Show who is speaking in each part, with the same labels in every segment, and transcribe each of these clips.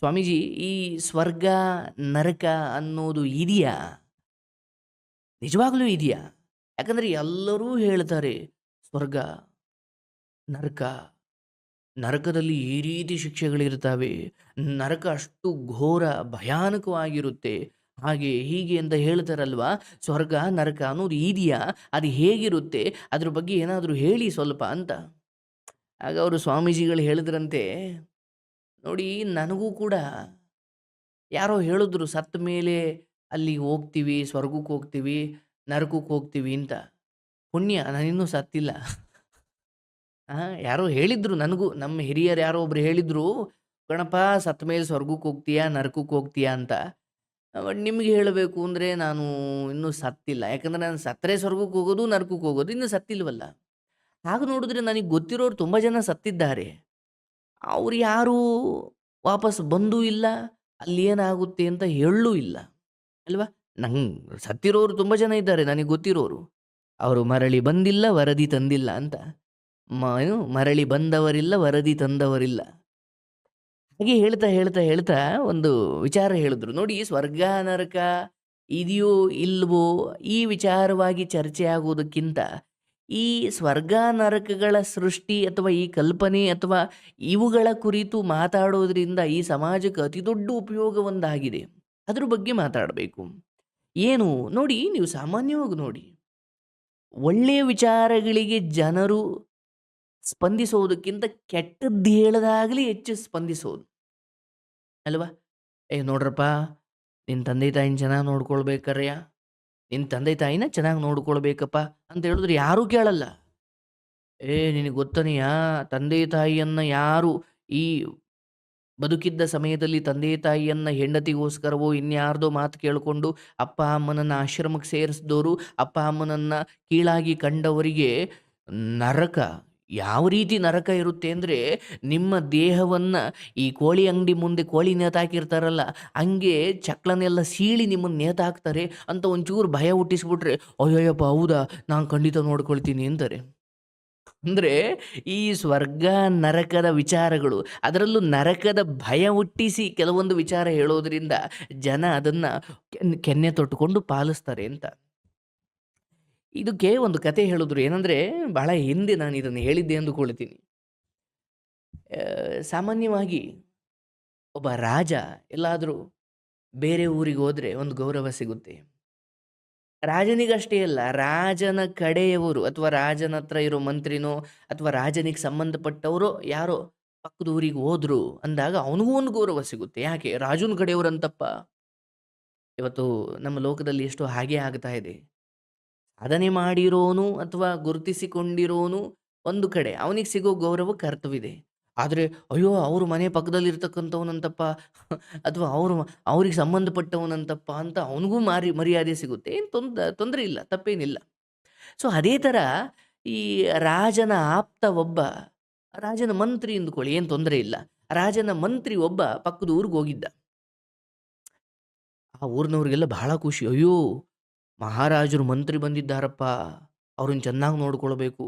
Speaker 1: ಸ್ವಾಮೀಜಿ, ಈ ಸ್ವರ್ಗ, ನರಕ ಅನ್ನೋದು ಇದೆಯಾ? ನಿಜವಾಗ್ಲೂ ಇದೆಯಾ? ಯಾಕಂದ್ರೆ ಎಲ್ಲರೂ ಹೇಳ್ತಾರೆ, ಸ್ವರ್ಗ, ನರಕ, ನರಕದಲ್ಲಿ ಈ ರೀತಿ ಶಿಕ್ಷೆಗಳಿರ್ತವೆ. ನರಕ ಅಷ್ಟು ಘೋರ, ಭಯಾನಕವಾಗಿರುತ್ತೆ. ಹಾಗೆ ಹೀಗೆ ಅಂತ ಹೇಳ್ತಾರಲ್ವಾ? ಸ್ವರ್ಗ, ನರಕ ಅನ್ನೋದು ಇದೆಯಾ? ಅದು ಹೇಗಿರುತ್ತೆ? ಅದ್ರ ಬಗ್ಗೆ ಏನಾದರೂ ಹೇಳಿ ಸ್ವಲ್ಪ ಅಂತ. ಆಗ ಅವರು ಸ್ವಾಮೀಜಿಗಳು ಹೇಳಿದ್ರಂತೆ ನೋಡಿ ನನಗೂ ಕೂಡ ಯಾರೋ ಹೇಳಿದ್ರು, ಸತ್ತ ಮೇಲೆ ಅಲ್ಲಿಗೆ ಹೋಗ್ತೀವಿ, ಸ್ವರ್ಗಕ್ಕೆ ಹೋಗ್ತೀವಿ, ನರಕಕ್ಕೆ ಹೋಗ್ತೀವಿ ಅಂತ. ಪುಣ್ಯ ನಾನಿನ್ನೂ ಸತ್ತಿಲ್ಲ. ಹಾಂ ಯಾರೋ ಹೇಳಿದ್ರು ನನಗೂ, ನಮ್ಮ ಹಿರಿಯರು ಯಾರೋ ಒಬ್ರು ಹೇಳಿದ್ರು ಗಣಪ ಸತ್ತ ಮೇಲೆ ಸ್ವರ್ಗಕ್ಕೆ ಹೋಗ್ತೀಯಾ, ನರಕಕ್ಕೆ ಹೋಗ್ತೀಯಾ ಅಂತ. ಬಟ್ ನಿಮ್ಗೆ ಹೇಳಬೇಕು ಅಂದರೆ ನಾನು ಇನ್ನೂ ಸತ್ತಿಲ್ಲ. ಯಾಕಂದ್ರೆ ನಾನು ಸತ್ತರೆ ಸ್ವರ್ಗಕ್ಕೆ ಹೋಗೋದು, ನರಕಕ್ಕೆ ಹೋಗೋದು, ಇನ್ನೂ ಸತ್ತಿಲ್ವಲ್ಲ. ಹಾಗೆ ನೋಡಿದ್ರೆ ನನಗೆ ಗೊತ್ತಿರೋರು ತುಂಬ ಜನ ಸತ್ತಿದ್ದಾರೆ. ಅವ್ರು ಯಾರೂ ವಾಪಸ್ ಬಂದೂ ಇಲ್ಲ, ಅಲ್ಲಿ ಏನಾಗುತ್ತೆ ಅಂತ ಹೇಳೂ ಇಲ್ಲ, ಅಲ್ವಾ? ನಂಗೆ ಸತ್ತಿರೋರು ತುಂಬ ಜನ ಇದ್ದಾರೆ, ನನಗೆ ಗೊತ್ತಿರೋರು. ಅವರು ಮರಳಿ ಬಂದಿಲ್ಲ, ವರದಿ ತಂದಿಲ್ಲ ಅಂತ. ಏನು, ಮರಳಿ ಬಂದವರಿಲ್ಲ, ವರದಿ ತಂದವರಿಲ್ಲ. ಹಾಗೆ ಹೇಳ್ತಾ ಹೇಳ್ತಾ ಹೇಳ್ತಾ ಒಂದು ವಿಚಾರ ಹೇಳಿದ್ರು. ನೋಡಿ ಸ್ವರ್ಗ ನರಕ ಇದೆಯೋ ಇಲ್ವೋ ಈ ವಿಚಾರವಾಗಿ ಚರ್ಚೆ ಆಗುವುದಕ್ಕಿಂತ ಈ ಸ್ವರ್ಗ ನರಕಗಳ ಸೃಷ್ಟಿ ಅಥವಾ ಈ ಕಲ್ಪನೆ ಅಥವಾ ಇವುಗಳ ಕುರಿತು ಮಾತಾಡೋದ್ರಿಂದ ಈ ಸಮಾಜಕ್ಕೆ ಅತಿ ದೊಡ್ಡ ಉಪಯೋಗ ಒಂದಾಗಿದೆ. ಅದ್ರ ಬಗ್ಗೆ ಮಾತಾಡಬೇಕು. ಏನು? ನೋಡಿ, ನೀವು ಸಾಮಾನ್ಯವಾಗಿ ನೋಡಿ. ಒಳ್ಳೆಯ ವಿಚಾರಗಳಿಗೆ ಜನರು ಸ್ಪಂದಿಸೋದಕ್ಕಿಂತ ಕೆಟ್ಟದ್ದು ಹೇಳದಾಗಲಿ ಹೆಚ್ಚು ಸ್ಪಂದಿಸೋದು. ಅಲ್ವಾ? ಏ, ನೋಡ್ರಪ್ಪ ನಿನ್ನ ತಂದೆ ತಾಯಿನ ಚೆನ್ನಾಗಿ ನೋಡ್ಕೊಳ್ಬೇಕರ್ಯ ನಿನ್ನ ತಂದೆ ತಾಯಿನ ಚೆನ್ನಾಗಿ ನೋಡ್ಕೊಳ್ಬೇಕಪ್ಪ ಅಂತ ಹೇಳಿದ್ರೆ ಯಾರೂ ಕೇಳಲ್ಲ. ಏ, ನಿನಗೆ ಗೊತ್ತನೆಯಾ? ತಂದೆ ತಾಯಿಯನ್ನ ಯಾರು ಈ ಬದುಕಿದ್ದ ಸಮಯದಲ್ಲಿ ತಂದೆ ತಾಯಿಯನ್ನ ಹೆಂಡತಿಗೋಸ್ಕರವೋ ಇನ್ಯಾರ್ದೋ ಮಾತು ಕೇಳಿಕೊಂಡು ಅಪ್ಪ ಅಮ್ಮನನ್ನ ಆಶ್ರಮಕ್ಕೆ ಸೇರಿಸಿದವರು ಅಪ್ಪ ಅಮ್ಮನನ್ನ ಕೀಳಾಗಿ ಕಂಡವರಿಗೆ ನರಕ. ಯಾವ ರೀತಿ ನರಕ ಇರುತ್ತೆ ಅಂದರೆ ನಿಮ್ಮ ದೇಹವನ್ನು ಈ ಕೋಳಿ ಅಂಗಡಿ ಮುಂದೆ ಕೋಳಿ ನೇತಾಕಿರ್ತಾರಲ್ಲ ಹಂಗೆ ಚಕ್ಲನೆಲ್ಲ ಸೀಳಿ ನಿಮ್ಮನ್ನು ನೇತಾಕ್ತಾರೆ ಅಂತ ಒಂಚೂರು ಭಯ ಹುಟ್ಟಿಸ್ಬಿಟ್ರೆ, ಅಯ್ಯಯ್ಯಪ್ಪ ಹೌದಾ? ನಾನು ಖಂಡಿತ ನೋಡ್ಕೊಳ್ತೀನಿ ಅಂತಾರೆ ಅಂದರೆ ಈ ಸ್ವರ್ಗ ನರಕದ ವಿಚಾರಗಳು, ಅದರಲ್ಲೂ ನರಕದ ಭಯ ಹುಟ್ಟಿಸಿ ಕೆಲವೊಂದು ವಿಚಾರ ಹೇಳೋದ್ರಿಂದ ಜನ ಅದನ್ನು ಕೆನ್ನೆ ತೊಟ್ಟುಕೊಂಡು ಪಾಲಿಸ್ತಾರೆ ಅಂತ. ಇದಕ್ಕೆ ಒಂದು ಕತೆ ಹೇಳಿದ್ರು. ಏನಂದ್ರೆ, ಬಹಳ ಹಿಂದೆ ನಾನು ಇದನ್ನು ಹೇಳಿದ್ದೆ ಅಂದುಕೊಳ್ತೀನಿ. ಸಾಮಾನ್ಯವಾಗಿ ಒಬ್ಬ ರಾಜ ಎಲ್ಲಾದರೂ ಬೇರೆ ಊರಿಗೆ ಹೋದರೆ ಒಂದು ಗೌರವ ಸಿಗುತ್ತೆ. ರಾಜನಿಗಷ್ಟೇ ಅಲ್ಲ, ರಾಜನ ಕಡೆಯವರು ಅಥವಾ ರಾಜನ ಹತ್ರ ಇರೋ ಮಂತ್ರಿನೋ ಅಥವಾ ರಾಜನಿಗೆ ಸಂಬಂಧಪಟ್ಟವರೋ ಯಾರೋ ಪಕ್ಕದ ಊರಿಗೆ ಹೋದ್ರು ಅಂದಾಗ ಅವನಿಗೂ ಒಂದು ಗೌರವ ಸಿಗುತ್ತೆ. ಯಾಕೆ? ರಾಜನ ಕಡೆಯವರಂತಪ್ಪ. ಇವತ್ತು ನಮ್ಮ ಲೋಕದಲ್ಲಿ ಎಷ್ಟೋ ಹಾಗೆ ಆಗ್ತಾ ಇದೆ. ಸಾಧನೆ ಮಾಡಿರೋನು ಅಥವಾ ಗುರುತಿಸಿಕೊಂಡಿರೋನು ಒಂದು ಕಡೆ, ಅವನಿಗೆ ಸಿಗೋ ಗೌರವ ಕರ್ತವಿದೆ ಆದರೆ, ಅಯ್ಯೋ, ಅವ್ರ ಮನೆ ಪಕ್ಕದಲ್ಲಿರ್ತಕ್ಕಂಥವನಂತಪ್ಪ, ಅಥವಾ ಅವರು ಅವ್ರಿಗೆ ಸಂಬಂಧಪಟ್ಟವನಂತಪ್ಪ ಅಂತ ಅವನಿಗೂ ಮಾರಿ, ಮರ್ಯಾದೆ ಸಿಗುತ್ತೆ. ಏನು ತೊಂದ, ತೊಂದರೆ ಇಲ್ಲ, ತಪ್ಪೇನಿಲ್ಲ. ಸೊ, ಅದೇ ಥರ ಈ ರಾಜನ ಆಪ್ತ ಒಬ್ಬ, ರಾಜನ ಮಂತ್ರಿ ಎಂದುಕೊಳ್ಳಿ, ಏನು ತೊಂದರೆ ಇಲ್ಲ. ರಾಜನ ಮಂತ್ರಿ ಒಬ್ಬ ಪಕ್ಕದ ಊರಿಗೆ ಹೋಗಿದ್ದ. ಆ ಊರಿನವ್ರಿಗೆಲ್ಲ ಬಹಳ ಖುಷಿ. ಅಯ್ಯೋ ಮಹಾರಾಜರು ಮಂತ್ರಿ ಬಂದಿದ್ದಾರಪ್ಪ. ಅವ್ರನ್ನ ಚೆನ್ನಾಗಿ ನೋಡ್ಕೊಳ್ಬೇಕು,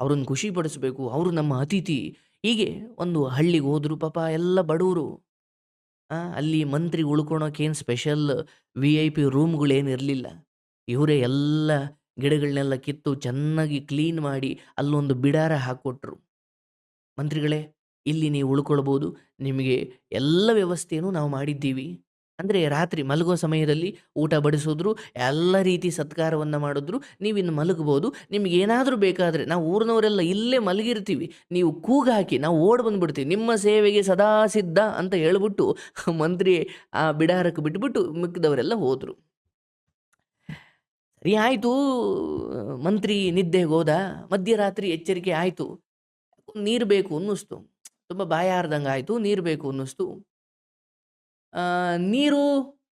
Speaker 1: ಅವ್ರನ್ನ ಖುಷಿ ಪಡಿಸ್ಬೇಕು ಅವರು ನಮ್ಮ ಅತಿಥಿ. ಹೀಗೆ ಒಂದು ಹಳ್ಳಿಗೆ ಹೋದ್ರು ಪಾಪ ಎಲ್ಲ ಬಡವರು. ಅಲ್ಲಿ ಮಂತ್ರಿ ಉಳ್ಕೊಳೋಕೇನು ಸ್ಪೆಷಲ್? ವಿ ಐ ಪಿ ರೂಮ್ಗಳೇನು ಇರಲಿಲ್ಲ ಇವರೇ ಎಲ್ಲ ಗಿಡಗಳನ್ನೆಲ್ಲ ಕಿತ್ತು ಚೆನ್ನಾಗಿ ಕ್ಲೀನ್ ಮಾಡಿ ಅಲ್ಲೊಂದು ಬಿಡಾರ ಹಾಕ್ಕೊಟ್ರು ಮಂತ್ರಿಗಳೇ, ಇಲ್ಲಿ ನೀವು ಉಳ್ಕೊಳ್ಬೋದು, ನಿಮಗೆ ಎಲ್ಲ ವ್ಯವಸ್ಥೆಯನ್ನು ನಾವು ಮಾಡಿದ್ದೀವಿ. ಅಂದರೆ ರಾತ್ರಿ ಮಲಗೋ ಸಮಯದಲ್ಲಿ ಊಟ ಬಡಿಸಿದ್ರು, ಎಲ್ಲ ರೀತಿ ಸತ್ಕಾರವನ್ನು ಮಾಡಿದ್ರು, ನೀವಿನ್ನು ಮಲಗ್ಬೋದು. ನಿಮ್ಗೆ ಏನಾದರೂ ಬೇಕಾದರೆ, ನಾವು ಊರಿನವರೆಲ್ಲ ಇಲ್ಲೇ ಮಲಗಿರ್ತೀವಿ. ನೀವು ಕೂಗಾಕಿ ಹಾಕಿ ನಾವು ಓಡ್ ಬಂದುಬಿಡ್ತೀವಿ. ನಿಮ್ಮ ಸೇವೆಗೆ ಸದಾ ಸಿದ್ಧ ಅಂತ ಹೇಳ್ಬಿಟ್ಟು ಮಂತ್ರಿ ಆ ಬಿಡಾರಕ್ಕೆ ಬಿಟ್ಬಿಟ್ಟು ಮಿಕ್ಕಿದವರೆಲ್ಲ ಹೋದರು. ಸರಿ ಆಯಿತು. ಮಂತ್ರಿ ನಿದ್ದೆಗೆ ಹೋದ. ಮಧ್ಯರಾತ್ರಿ ಎಚ್ಚರಿಕೆ ಆಯಿತು. ನೀರು ಬೇಕು ಅನ್ನಿಸ್ತು. ತುಂಬ ಬಾಯಾರ್ದಂಗೆ ಆಯಿತು ನೀರು ಬೇಕು ಅನ್ನಿಸ್ತು. ನೀರು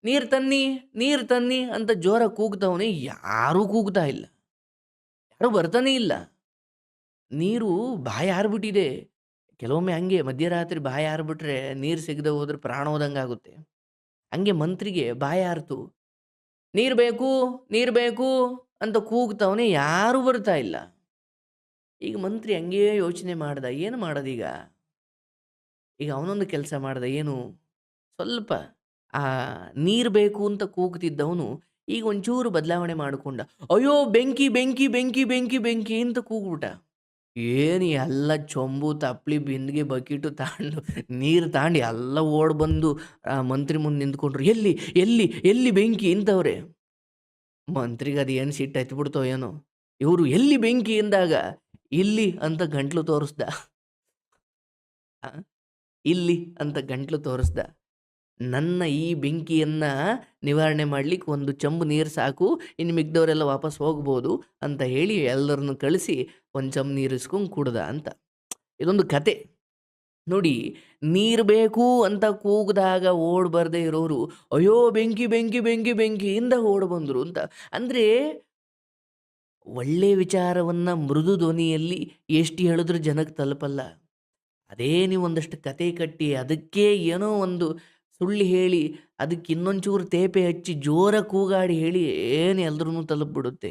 Speaker 1: ನೀರು ತನ್ನಿ ನೀರು ತನ್ನಿ ಅಂತ ಜೋರ ಕೂಗ್ತವನೇ ಯಾರೂ ಕೂಗ್ತಾ ಇಲ್ಲ. ಯಾರೂ ಬರ್ತಾನೆ ಇಲ್ಲ. ನೀರು ಬಾಯಿ ಹಾರ್ಬಿಟ್ಟಿದೆ ಕೆಲವೊಮ್ಮೆ ಹಂಗೆ ಮಧ್ಯರಾತ್ರಿ ಬಾಯಿ ಹಾರ್ಬಿಟ್ರೆ ನೀರು ಸಿಗದೆ ಹೋದ್ರೆ ಪ್ರಾಣ ಹೋದಂಗೆ ಆಗುತ್ತೆ. ಹಂಗೆ ಮಂತ್ರಿಗೆ ಬಾಯಿ ಹಾರ್ತು ನೀರು ಬೇಕು ನೀರು ಬೇಕು ಅಂತ ಕೂಗ್ತವನೇ ಯಾರೂ ಬರ್ತಾ ಇಲ್ಲ. ಈಗ ಮಂತ್ರಿ ಹಂಗೆ ಯೋಚನೆ ಮಾಡ್ದ. ಏನು ಮಾಡೋದೀಗ ಈಗ ಅವನೊಂದು ಕೆಲಸ ಮಾಡ್ದ. ಏನು? ಸ್ವಲ್ಪ, ಆ, ನೀರು ಬೇಕು ಅಂತ ಕೂಗ್ತಿದ್ದವನು ಈಗ ಒಂಚೂರು ಬದಲಾವಣೆ ಮಾಡಿಕೊಂಡ, ಅಯ್ಯೋ, ಬೆಂಕಿ ಬೆಂಕಿ ಬೆಂಕಿ ಬೆಂಕಿ ಬೆಂಕಿ ಅಂತ ಕೂಗ್ಬಿಟ್ಟ. ಏನು ಎಲ್ಲ ಚೊಂಬು ತಪ್ಪಲಿ ಬಿಂದಿಗೆ, ಬಕೀಟು ತಾಂಡು, ನೀರು ತಾಂಡು ಎಲ್ಲ ಓಡಿ ಬಂದು ಮಂತ್ರಿ ಮುಂದೆ ನಿಂತ್ಕೊಂಡ್ರು, ಎಲ್ಲಿ ಎಲ್ಲಿ ಎಲ್ಲಿ ಬೆಂಕಿ? ಇಂಥವ್ರೆ ಮಂತ್ರಿಗೆ ಅದು ಏನು ಸಿಟ್ಟು ಹತ್ಬಿಡ್ತೋ ಏನೋ. ಇವರು ಎಲ್ಲಿ ಬೆಂಕಿ ಎಂದಾಗ ಇಲ್ಲಿ ಅಂತ ಗಂಟ್ಲು ತೋರಿಸ್ದ. ಇಲ್ಲಿ ಅಂತ ಗಂಟ್ಲು ತೋರಿಸ್ದ. ನನ್ನ ಈ ಬೆಂಕಿಯನ್ನ ನಿವಾರಣೆ ಮಾಡ್ಲಿಕ್ಕೆ ಒಂದು ಚಂಬು ನೀರು ಸಾಕು, ಇನ್ನು ಮಿಗ್ದವರೆಲ್ಲ ವಾಪಸ್ ಹೋಗ್ಬೋದು ಅಂತ ಹೇಳಿ ಎಲ್ಲರನ್ನು ಕಳಿಸಿ ಒಂದು ಚಂಬು ನೀರು ಇಸ್ಕೊಂಡು ಕುಡ್ದ ಅಂತ. ಇದೊಂದು ಕತೆ. ನೋಡಿ, ನೀರು ಬೇಕು ಅಂತ ಕೂಗಿದಾಗ ಓಡ್ ಬರದೇ ಇರೋರು, ಅಯ್ಯೋ, ಬೆಂಕಿ ಬೆಂಕಿ ಬೆಂಕಿ, ಬೆಂಕಿಯಿಂದ ಓಡ್ ಬಂದರು ಅಂತ. ಅಂದರೆ, ಒಳ್ಳೆ ವಿಚಾರವನ್ನು ಮೃದು ಧ್ವನಿಯಲ್ಲಿ ಎಷ್ಟು ಹೇಳಿದ್ರು ಜನಕ್ಕೆ ತಲುಪಲ್ಲ. ಅದೇ ನೀವು ಒಂದಷ್ಟು ಕತೆ ಕಟ್ಟಿ ಅದಕ್ಕೆ ಏನೋ ಒಂದು ಸುಳ್ಳು ಹೇಳಿ, ಅದಕ್ಕೆ ಇನ್ನೊಂಚೂರು ತೇಪೆ ಹಚ್ಚಿ ಜೋರ ಕೂಗಾಡಿ ಹೇಳಿ ಏನು ಎಲ್ರೂ ತಲುಪಿಬಿಡುತ್ತೆ.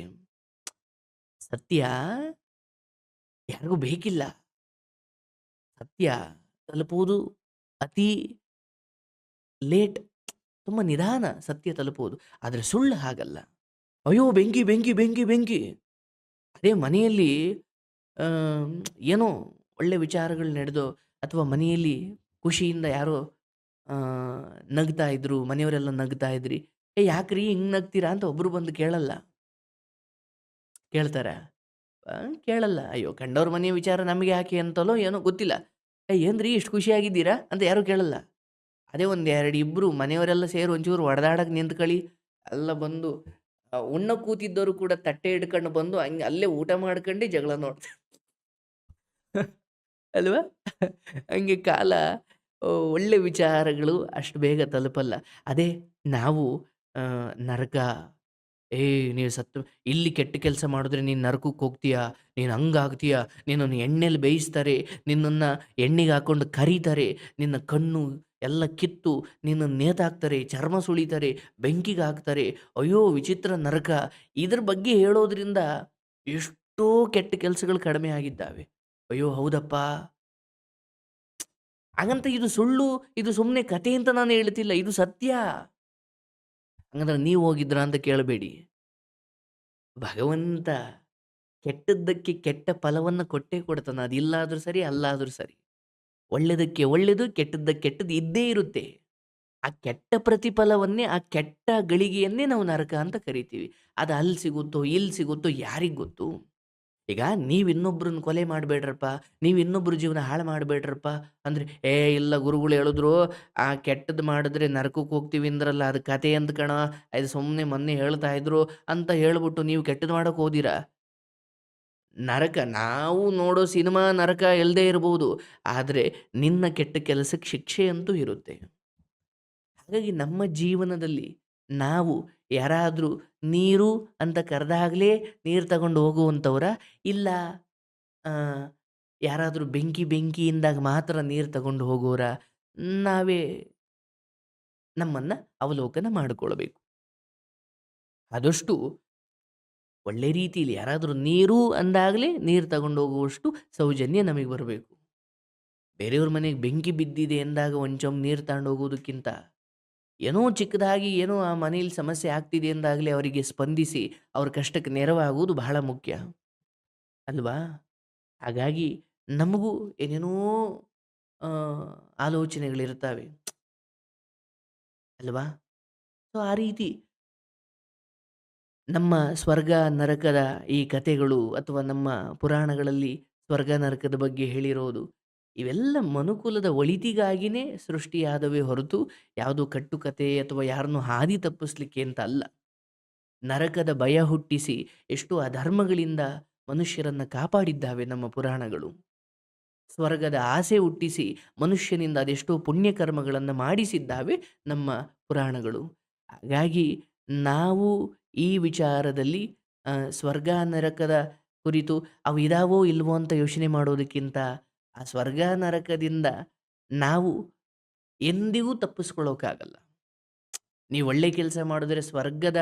Speaker 1: ಸತ್ಯ? ಯಾರಿಗೂ ಬೇಕಿಲ್ಲ. ಸತ್ಯ? ತಲುಪುವುದು ಅತಿ ಲೇಟ್. ತುಂಬ ನಿಧಾನ ಸತ್ಯ ತಲುಪುವುದು. ಆದರೆ ಸುಳ್ಳು ಹಾಗಲ್ಲ. ಅಯ್ಯೋ, ಬೆಂಕಿ ಬೆಂಕಿ ಬೆಂಕಿ ಬೆಂಕಿ. ಅದೇ ಮನೆಯಲ್ಲಿ ಏನೋ ಒಳ್ಳೆ ವಿಚಾರಗಳು ನಡೆದೋ ಅಥವಾ ಮನೆಯಲ್ಲಿ ಖುಷಿಯಿಂದ ಯಾರೋ ಆ, ನಗ್ತಾ ಇದ್ರು ಮನೆಯವರೆಲ್ಲ ನಗ್ತಾ ಇದ್ರಿ. ಏ ಯಾಕ್ರಿ ಹಿಂಗ್ ನಗ್ತೀರಾ? ಅಂತ ಒಬ್ರು ಬಂದು ಕೇಳಲ್ಲ. ಕೇಳ್ತಾರ. ಕೇಳಲ್ಲ. ಅಯ್ಯೋ ಕಂಡವ್ರ ಮನೆಯ ವಿಚಾರ ನಮಗೆ ಯಾಕೆ ಅಂತಲೋ ಏನೋ ಗೊತ್ತಿಲ್ಲ. ಏ ಏನ್ರಿ ಇಷ್ಟು ಖುಷಿಯಾಗಿದ್ದೀರಾ? ಅಂತ ಯಾರು ಕೇಳಲ್ಲ. ಅದೇ ಒಂದು ಎರಡು ಇಬ್ರು ಮನೆಯವರೆಲ್ಲ ಸೇರಿ ಒಂಚೂರು ಹೊಡೆದಾಡಕ್ಕೆ ನಿಂತ್ಕೊಳ್ಳಿ ಎಲ್ಲ ಬಂದು ಉಣ್ಣ ಕೂತಿದ್ದವರು ಕೂಡ ತಟ್ಟೆ ಹಿಡ್ಕೊಂಡು ಬಂದು ಹಂಗೆ ಅಲ್ಲೇ ಊಟ ಮಾಡ್ಕೊಂಡು ಜಗಳ ನೋಡ್ತಾರೆ ಅಲ್ವಾ? ಹಂಗೆ ಕಾಲ ಒಳ್ಳೆ ವಿಚಾರಗಳು ಅಷ್ಟು ಬೇಗ ತಲುಪಲ್ಲ. ಅದೇ ನಾವು ನರಕ, ಏ ನೀವು ಸತ್ತು, ಇಲ್ಲಿ ಕೆಟ್ಟ ಕೆಲಸ ಮಾಡಿದ್ರೆ ನೀನು ನರಕಕ್ಕೆ ಹೋಗ್ತೀಯಾ? ನೀನು ಹಂಗಾಗ್ತೀಯಾ ನಿನ್ನನ್ನು ಎಣ್ಣೆಲಿ ಬೇಯಿಸ್ತಾರೆ, ನಿನ್ನನ್ನು ಎಣ್ಣೆಗೆ ಹಾಕೊಂಡು ಕರೀತಾರೆ, ನಿನ್ನ ಕಣ್ಣು ಎಲ್ಲ ಕಿತ್ತು, ನಿನ್ನ ನೇತಾಕ್ತಾರೆ, ಚರ್ಮ ಸುಳಿತಾರೆ, ಬೆಂಕಿಗೆ ಹಾಕ್ತಾರೆ. ಅಯ್ಯೋ, ವಿಚಿತ್ರ ನರಕ. ಇದ್ರ ಬಗ್ಗೆ ಹೇಳೋದ್ರಿಂದ ಎಷ್ಟೋ ಕೆಟ್ಟ ಕೆಲಸಗಳು ಕಡಿಮೆ ಆಗಿದ್ದಾವೆ. ಅಯ್ಯೋ, ಹೌದಪ್ಪ. ಹಾಗಂತ ಇದು ಸುಳ್ಳು, ಇದು ಸುಮ್ಮನೆ ಕತೆ ಅಂತ ನಾನು ಹೇಳ್ತಿಲ್ಲ, ಇದು ಸತ್ಯ. ಹಂಗಂದ್ರೆ ನೀವು ಹೋಗಿದ್ರ ಅಂತ ಕೇಳಬೇಡಿ. ಭಗವಂತ ಕೆಟ್ಟದ್ದಕ್ಕೆ ಕೆಟ್ಟ ಫಲವನ್ನು ಕೊಟ್ಟೇ ಕೊಡ್ತಾನೆ, ಅದಿಲ್ಲಾದ್ರೂ ಸರಿ, ಅಲ್ಲಾದರೂ ಸರಿ. ಒಳ್ಳೆಯದಕ್ಕೆ ಒಳ್ಳೆಯದು ಕೆಟ್ಟದ್ದಕ್ಕೆ ಕೆಟ್ಟದ್ದು ಇದ್ದೇ ಇರುತ್ತೆ. ಆ ಕೆಟ್ಟ ಪ್ರತಿಫಲವನ್ನೇ, ಆ ಕೆಟ್ಟ ಗಳಿಗೆಯನ್ನೇ ನಾವು ನರಕ ಅಂತ ಕರಿತೀವಿ. ಅದು ಅಲ್ಲಿ ಸಿಗುತ್ತೋ, ಇಲ್ಲಿ ಸಿಗುತ್ತೋ, ಯಾರಿಗೆ ಗೊತ್ತು? ಈಗ ನೀವು ಇನ್ನೊಬ್ರನ್ನ ಕೊಲೆ ಮಾಡಬೇಡ್ರಪ್ಪ, ನೀವು ಇನ್ನೊಬ್ರ ಜೀವನ ಹಾಳು ಮಾಡಬೇಡ್ರಪ್ಪ ಅಂದ್ರೆ, ಏ, ಇಲ್ಲ ಗುರುಗಳು ಹೇಳಿದ್ರು, ಆ ಕೆಟ್ಟದ್ದು ಮಾಡಿದ್ರೆ ನರಕಕ್ಕೆ ಹೋಗ್ತೀವಿ ಅಂದ್ರಲ್ಲ, ಅದು ಕತೆ ಅಂತ ಕಣ ಅದು ಸುಮ್ಮನೆ ಮೊನ್ನೆ ಹೇಳ್ತಾ ಇದ್ರು ಅಂತ ಹೇಳ್ಬಿಟ್ಟು ನೀವು ಕೆಟ್ಟದ್ದು ಮಾಡೋಕೆ ಹೋದಿರಾ? ನರಕ, ನಾವು ನೋಡೋ ಸಿನಿಮಾ ನರಕ ಇಲ್ಲದೆ ಇರಬಹುದು ಆದರೆ ನಿನ್ನ ಕೆಟ್ಟ ಕೆಲಸಕ್ಕೆ ಶಿಕ್ಷೆ ಅಂತೂ ಇರುತ್ತೆ. ಹಾಗಾಗಿ ನಮ್ಮ ಜೀವನದಲ್ಲಿ ನಾವು ಯಾರಾದರೂ ನೀರು ಅಂತ ಕರೆದಾಗಲೇ ನೀರು ತಗೊಂಡು ಹೋಗುವಂಥವ್ರ? ಇಲ್ಲ. ಯಾರಾದರೂ ಬೆಂಕಿ ಬೆಂಕಿಯಿಂದಾಗ ಮಾತ್ರ ನೀರು ತಗೊಂಡು ಹೋಗೋರ? ನಾವೇ ನಮ್ಮನ್ನ ಅವಲೋಕನ ಮಾಡಿಕೊಳ್ಬೇಕು. ಆದಷ್ಟು ಒಳ್ಳೆ ರೀತಿಯಲ್ಲಿ ಯಾರಾದರೂ ನೀರು ಅಂದಾಗಲೇ ನೀರು ತಗೊಂಡು ಹೋಗುವಷ್ಟು ಸೌಜನ್ಯ ನಮಗೆ ಬರಬೇಕು. ಬೇರೆಯವ್ರ ಮನೆಗೆ ಬೆಂಕಿ ಬಿದ್ದಿದೆ ಎಂದಾಗ ಒಂಚೊಮ್ಮೆ ನೀರು ತಗೊಂಡು ಹೋಗೋದಕ್ಕಿಂತ ಏನೋ ಚಿಕ್ಕದಾಗಿ ಏನೋ ಆ ಮನೆಯಲ್ಲಿ ಸಮಸ್ಯೆ ಆಗ್ತಿದೆ ಎಂದಾಗಲೇ ಅವರಿಗೆ ಸ್ಪಂದಿಸಿ ಅವ್ರ ಕಷ್ಟಕ್ಕೆ ನೆರವಾಗುವುದು ಬಹಳ ಮುಖ್ಯ. ಅಲ್ವಾ? ಹಾಗಾಗಿ ನಮಗೂ ಏನೇನೋ ಆಲೋಚನೆಗಳಿರ್ತವೆ ಅಲ್ವಾ? ಸೊ, ಆ ರೀತಿ ನಮ್ಮ ಸ್ವರ್ಗ ನರಕದ ಈ ಕಥೆಗಳು ಅಥವಾ ನಮ್ಮ ಪುರಾಣಗಳಲ್ಲಿ ಸ್ವರ್ಗ ನರಕದ ಬಗ್ಗೆ ಹೇಳಿರೋದು ಇವೆಲ್ಲ ಮನುಕುಲದ ಒಳಿತಿಗಾಗಿನೇ ಸೃಷ್ಟಿಯಾದವೇ ಹೊರತು ಯಾವುದೋ ಕಟ್ಟುಕತೆ ಅಥವಾ ಯಾರನ್ನು ಹಾದಿ ತಪ್ಪಿಸ್ಲಿಕ್ಕೆ ಅಂತ ಅಲ್ಲ. ನರಕದ ಭಯ ಹುಟ್ಟಿಸಿ ಎಷ್ಟೋ ಅಧರ್ಮಗಳಿಂದ ಮನುಷ್ಯರನ್ನು ಕಾಪಾಡಿದ್ದಾವೆ ನಮ್ಮ ಪುರಾಣಗಳು. ಸ್ವರ್ಗದ ಆಸೆ ಹುಟ್ಟಿಸಿ ಮನುಷ್ಯನಿಂದ ಅದೆಷ್ಟೋ ಪುಣ್ಯಕರ್ಮಗಳನ್ನು ಮಾಡಿಸಿದ್ದಾವೆ ನಮ್ಮ ಪುರಾಣಗಳು. ಹಾಗಾಗಿ ನಾವು ಈ ವಿಚಾರದಲ್ಲಿ ಸ್ವರ್ಗ, ನರಕದ ಕುರಿತು ಅವು ಇದಾವೋ ಇಲ್ವೋ ಅಂತ ಯೋಚನೆ ಮಾಡೋದಕ್ಕಿಂತ ಆ ಸ್ವರ್ಗ ನರಕದಿಂದ ನಾವು ಎಂದಿಗೂ ತಪ್ಪಿಸ್ಕೊಳ್ಳೋಕ್ಕಾಗಲ್ಲ ನೀವು ಒಳ್ಳೆ ಕೆಲಸ ಮಾಡಿದ್ರೆ ಸ್ವರ್ಗದ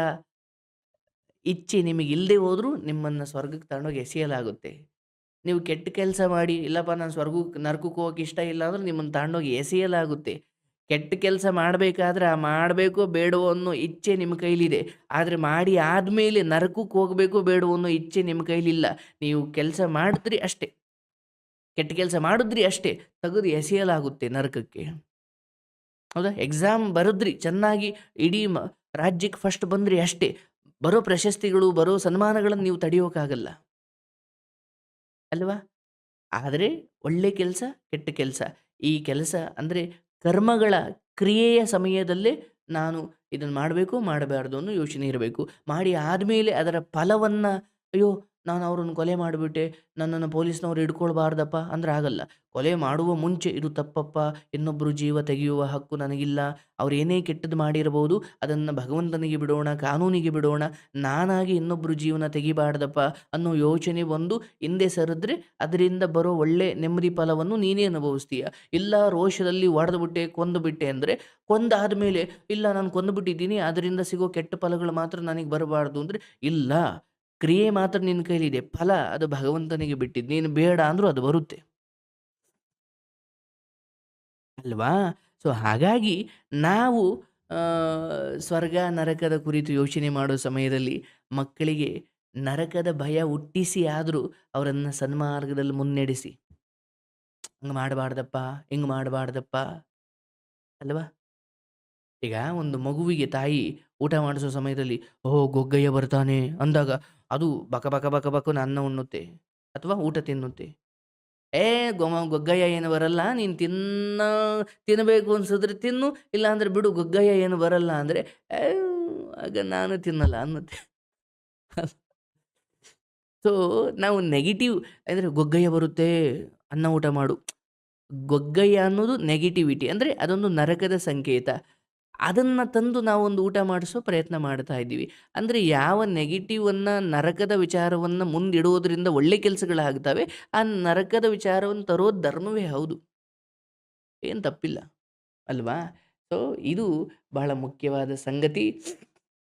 Speaker 1: ಇಚ್ಛೆ ನಿಮಗೆ ಇಲ್ಲದೆ ಹೋದರೂ ನಿಮ್ಮನ್ನು ಸ್ವರ್ಗಕ್ಕೆ ತಗೊಂಡೋಗಿ ಎಸೆಯಲಾಗುತ್ತೆ. ನೀವು ಕೆಟ್ಟ ಕೆಲಸ ಮಾಡಿ, ಇಲ್ಲಪ್ಪ ನಾನು ಸ್ವರ್ಗಕ್ಕೆ ನರಕಕ್ಕೆ ಹೋಗಕ್ಕೆ ಇಷ್ಟ ಇಲ್ಲ ಅಂದ್ರೆ ನಿಮ್ಮನ್ನು ತಗೊಂಡೋಗಿ ಎಸೆಯಲಾಗುತ್ತೆ. ಕೆಟ್ಟ ಕೆಲಸ ಮಾಡಬೇಕಾದ್ರೆ ಆ ಮಾಡಬೇಕೋ ಬೇಡವೋ ಅನ್ನೋ ಇಚ್ಛೆ ನಿಮ್ಮ ಕೈಲಿದೆ. ಆದರೆ ಮಾಡಿ ಆದಮೇಲೆ ನರಕಕ್ಕೆ ಹೋಗಬೇಕೋ ಬೇಡವೋ ಅನ್ನೋ ಇಚ್ಛೆ ನಿಮ್ಮ ಕೈಲಿಲ್ಲ. ನೀವು ಕೆಲಸ ಮಾಡಿದ್ರಿ ಅಷ್ಟೇ. ಕೆಟ್ಟ ಕೆಲಸ ಮಾಡಿದ್ರಿ ಅಷ್ಟೇ, ತೆಗೆದು ಎಸೆಯಲಾಗುತ್ತೆ ನರಕಕ್ಕೆ. ಹೌದಾ? ಎಕ್ಸಾಮ್ ಬರೆದ್ರಿ, ಚೆನ್ನಾಗಿ ಇಡೀ ರಾಜ್ಯಕ್ಕೆ ಫಸ್ಟ್ ಬಂದ್ರಿ ಅಷ್ಟೇ. ಬರೋ ಪ್ರಶಸ್ತಿಗಳು, ಬರೋ ಸನ್ಮಾನಗಳನ್ನು ನೀವು ತಡೆಯೋಕ್ಕಾಗಲ್ಲ ಅಲ್ವಾ? ಆದರೆ ಒಳ್ಳೆ ಕೆಲಸ, ಕೆಟ್ಟ ಕೆಲಸ. ಈ ಕೆಲಸ ಅಂದರೆ ಕರ್ಮಗಳ ಕ್ರಿಯೆಯ ಸಮಯದಲ್ಲೇ ನಾನು ಇದನ್ನು ಮಾಡಬೇಕು, ಮಾಡಬಾರ್ದು ಅನ್ನೋ ಯೋಚನೆ ಇರಬೇಕು. ಮಾಡಿ ಆದಮೇಲೆ ಅದರ ಫಲವನ್ನು, ಅಯ್ಯೋ ನಾನು ಅವ್ರನ್ನ ಕೊಲೆ ಮಾಡಿಬಿಟ್ಟೆ, ನನ್ನನ್ನು ಪೊಲೀಸ್ನವ್ರು ಹಿಡ್ಕೊಳ್ಬಾರ್ದಪ್ಪ ಅಂದ್ರೆ ಆಗಲ್ಲ. ಕೊಲೆ ಮಾಡುವ ಮುಂಚೆ ಇದು ತಪ್ಪಪ್ಪ ಇನ್ನೊಬ್ಬರು ಜೀವ ತೆಗೆಯುವ ಹಕ್ಕು ನನಗಿಲ್ಲ, ಅವ್ರು ಏನೇ ಕೆಟ್ಟದ್ದು ಮಾಡಿರಬಹುದು ಅದನ್ನು ಭಗವಂತನಿಗೆ ಬಿಡೋಣ, ಕಾನೂನಿಗೆ ಬಿಡೋಣ, ನಾನಾಗಿ ಇನ್ನೊಬ್ಬರು ಜೀವನ ತೆಗಿಬಾರ್ದಪ್ಪ ಅನ್ನೋ ಯೋಚನೆ ಬಂದು ಹಿಂದೆ ಸರಿದ್ರೆ ಅದರಿಂದ ಬರೋ ಒಳ್ಳೆ ನೆಮ್ಮದಿ ಫಲವನ್ನು ನೀನೇ ಅನುಭವಿಸ್ತೀಯ. ಇಲ್ಲ ರೋಷದಲ್ಲಿ ಒಡೆದು ಬಿಟ್ಟೆ, ಕೊಂದು ಅಂದರೆ, ಕೊಂದಾದ ಮೇಲೆ, ಇಲ್ಲ ನಾನು ಕೊಂದುಬಿಟ್ಟಿದ್ದೀನಿ ಅದರಿಂದ ಸಿಗೋ ಕೆಟ್ಟ ಫಲಗಳು ಮಾತ್ರ ನನಗೆ ಬರಬಾರ್ದು ಅಂದರೆ, ಇಲ್ಲ. ಕ್ರಿಯೆ ಮಾತ್ರ ನಿನ್ನ ಕೈಲಿದೆ, ಫಲ ಅದು ಭಗವಂತನಿಗೆ ಬಿಟ್ಟಿದ್ದು, ನೀನು ಬೇಡ ಅಂದ್ರೂ ಅದು ಬರುತ್ತೆ. ಅಲ್ವಾ? ಸೊ ಹಾಗಾಗಿ ನಾವು ಸ್ವರ್ಗ, ನರಕದ ಕುರಿತು ಯೋಚನೆ ಮಾಡೋ ಸಮಯದಲ್ಲಿ ಮಕ್ಕಳಿಗೆ ನರಕದ ಭಯ ಹುಟ್ಟಿಸಿ ಆದರೂ ಅವರನ್ನು ಸನ್ಮಾರ್ಗದಲ್ಲಿ ಮುನ್ನಡೆಸಿ. ಹಂಗೆ ಮಾಡಬಾರ್ದಪ್ಪ, ಹಿಂಗೆ ಮಾಡಬಾರ್ದಪ್ಪ. ಅಲ್ವಾ? ಈಗ ಒಂದು ಮಗುವಿಗೆ ತಾಯಿ ಊಟ ಮಾಡಿಸೋ ಸಮಯದಲ್ಲಿ ಓ ಗೊಗ್ಗಯ್ಯ ಬರ್ತಾನೆ ಅಂದಾಗ ಅದು ಬಕ ಬಕ ಬಕ ಬಕನ ಅನ್ನ ಉಣ್ಣುತ್ತೆ ಅಥವಾ ಊಟ ತಿನ್ನುತ್ತೆ. ಏ ಗೊಮ ಗೊಗ್ಗಯ್ಯ ಏನು ಬರಲ್ಲ ನೀನು ತಿನ್ನ ತಿನ್ನಬೇಕು ಅನ್ಸಿದ್ರೆ ತಿನ್ನು, ಇಲ್ಲಾಂದ್ರೆ ಬಿಡು ಗೊಗ್ಗಯ್ಯ ಏನು ಬರಲ್ಲ ಅಂದರೆ ಆಗ ನಾನು ತಿನ್ನಲ್ಲ ಅನ್ನುತ್ತೆ. ಸೊ ನಾವು ನೆಗೆಟಿವ್ ಅಂದರೆ ಗೊಗ್ಗಯ್ಯ ಬರುತ್ತೆ, ಅನ್ನ ಊಟ ಮಾಡು. ಗೊಗ್ಗಯ್ಯ ಅನ್ನೋದು ನೆಗೆಟಿವಿಟಿ ಅಂದರೆ ಅದೊಂದು ನರಕದ ಸಂಕೇತ. ಅದನ್ನು ತಂದು ನಾವೊಂದು ಊಟ ಮಾಡಿಸೋ ಪ್ರಯತ್ನ ಮಾಡ್ತಾ ಇದ್ದೀವಿ. ಅಂದರೆ ಯಾವ ನೆಗೆಟಿವನ್ನು ನರಕದ ವಿಚಾರವನ್ನು ಮುಂದಿಡುವುದರಿಂದ ಒಳ್ಳೆ ಕೆಲಸಗಳಾಗ್ತವೆ, ಆ ನರಕದ ವಿಚಾರವನ್ನು ತರೋ ಧರ್ಮವೇ ಹೌದು. ಏನು ತಪ್ಪಿಲ್ಲ, ಅಲ್ವಾ? ಸೊ ಇದು ಬಹಳ ಮುಖ್ಯವಾದ ಸಂಗತಿ.